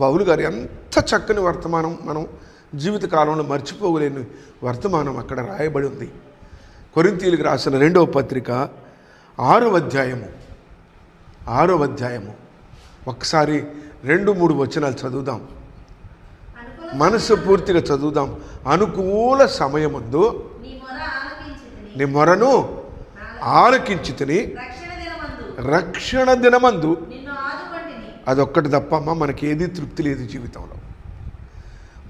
పౌలు గారు ఎంత చక్కని వర్తమానం మనం జీవితకాలంలో మర్చిపోలేని వర్తమానం అక్కడ రాయబడి ఉంది. కొరింతీలకు రాసిన రెండవ పత్రిక ఆరో అధ్యాయము. ఆరో అధ్యాయము. ఒకసారి రెండు మూడు వచనాలు చదువుదాం. మనసు పూర్తిగా చదువుదాం. అనుకూల సమయమందు. నీ మొరను ఆలకించితిని. రక్షణ దినమందు రక్షణ దినమందు నిన్ను ఆదుకొంటిని అదొక్కటి తప్ప మనకి ఏది తృప్తి లేదు జీవితంలో.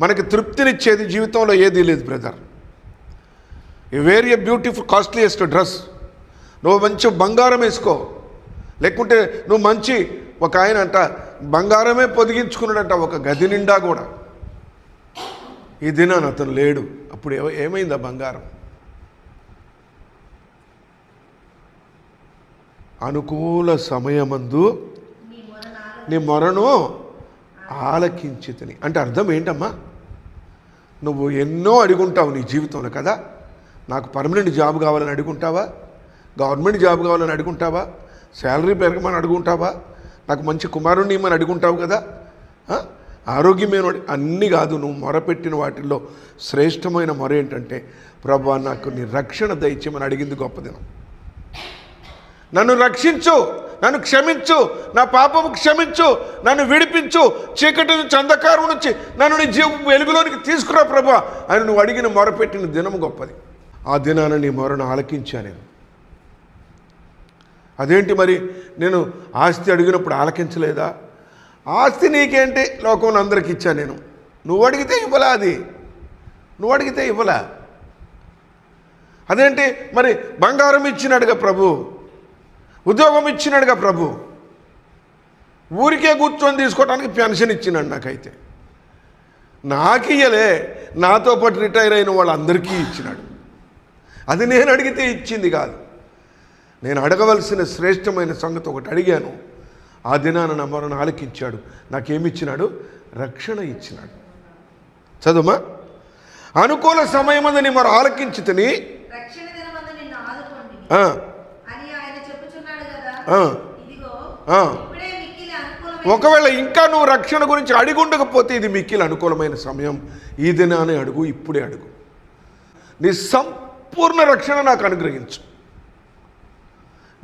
మనకి తృప్తినిచ్చేది జీవితంలో ఏదీ లేదు brother a very beautiful costliest dress నువ్వు మంచి బంగారం వేసుకో. లేకుంటే నువ్వు మంచి ఒక ఆయన అంట బంగారమే పొదిగించుకున్నాడంట ఒక గది నిండా కూడా. ఈ దినాన్ని అతను లేడు. అప్పుడు ఏమైందా బంగారం? అనుకూల సమయమందు నీ మొరను ఆలకించితిని. అంటే అర్థం ఏంటమ్మా? నువ్వు ఎన్నో అడుగుంటావు నీ జీవితంలో కదా? నాకు పర్మనెంట్ జాబ్ కావాలని అడుగుంటావా? గవర్నమెంట్ జాబ్ కావాలని అడుగుంటావా? శాలరీ పెరగమని అడుగుంటావా? నాకు మంచి కుమారుణ్ణి ఇమ్మని అడుగుంటావు కదా? ఆరోగ్యమైన అన్నీ కాదు నువ్వు మొరపెట్టిన వాటిల్లో శ్రేష్టమైన మొర ఏంటంటే ప్రభా నాకు నీ రక్షణ దయచేయమని అడిగింది గొప్పదినం నన్ను రక్షించు! నన్ను క్షమించు నా పాపము క్షమించు నన్ను విడిపించు చీకటి నుంచి అంధకారం నుంచి నన్ను నీ జీవ వెలుగులోనికి తీసుకురా ప్రభు అని నువ్వు అడిగిన మొరపెట్టిన దినము గొప్పది. ఆ దినాన నీ మొరను ఆలకించా నేను. అదేంటి మరి? నేను ఆస్తి అడిగినప్పుడు ఆలకించలేదా? ఆస్తి నీకేంటి? లోకంలో అందరికి ఇచ్చా నేను. నువ్వు అడిగితే ఇవ్వలా అది. నువ్వు అడిగితే ఇవ్వలా. అదేంటి? మరి బంగారం ఇచ్చినాడుగా ప్రభు. ఉద్యోగం ఇచ్చినాడుగా ప్రభు. ఊరికే కూర్చొని తీసుకోవడానికి పెన్షన్ ఇచ్చినాడు నాకైతే. నాకు ఇయ్యలే నాతో పాటు రిటైర్ అయిన వాళ్ళందరికీ ఇచ్చినాడు. అది నేను అడిగితే ఇచ్చింది కాదు. నేను అడగవలసిన శ్రేష్టమైన సంగతి ఒకటి అడిగాను. ఆ దినాన నా మొరను ఆలకించాడు. నాకేమిచ్చినాడు? రక్షణ ఇచ్చినాడు. చదువుమా? అనుకూల సమయమందని మరి ఆలకించితని రక్షణ దినమందు నిన్ను ఆదుకొంటిని ఆ, అని ఆయన చెప్పుచున్నాడు కదా ఆ, ఇదిగో ఆ. ఇప్పుడే మిక్కిలి అనుకూలమైన ఒకవేళ ఇంకా నువ్వు రక్షణ గురించి అడిగుండకపోతే ఇది మిక్కిలి అనుకూలమైన సమయం. ఈ దినానే అడుగు ఇప్పుడే అడుగు. నీ సంపూర్ణ రక్షణ నాకు అనుగ్రహించు.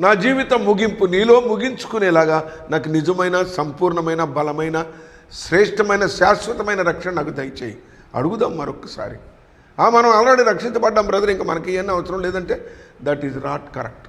నా జీవితం ముగింపు నీలో ముగించుకునేలాగా నాకు నిజమైన సంపూర్ణమైన బలమైన శ్రేష్టమైన శాశ్వతమైన రక్షణ నాకు దయచేయి. అడుగుదాం మరొకసారి ఆ మనం ఆల్రెడీ రక్షించబడ్డాం బ్రదర్ ఇంకా మనకి ఏమన్నా అవసరం లేదంటే దట్ ఈజ్ నాట్ కరెక్ట్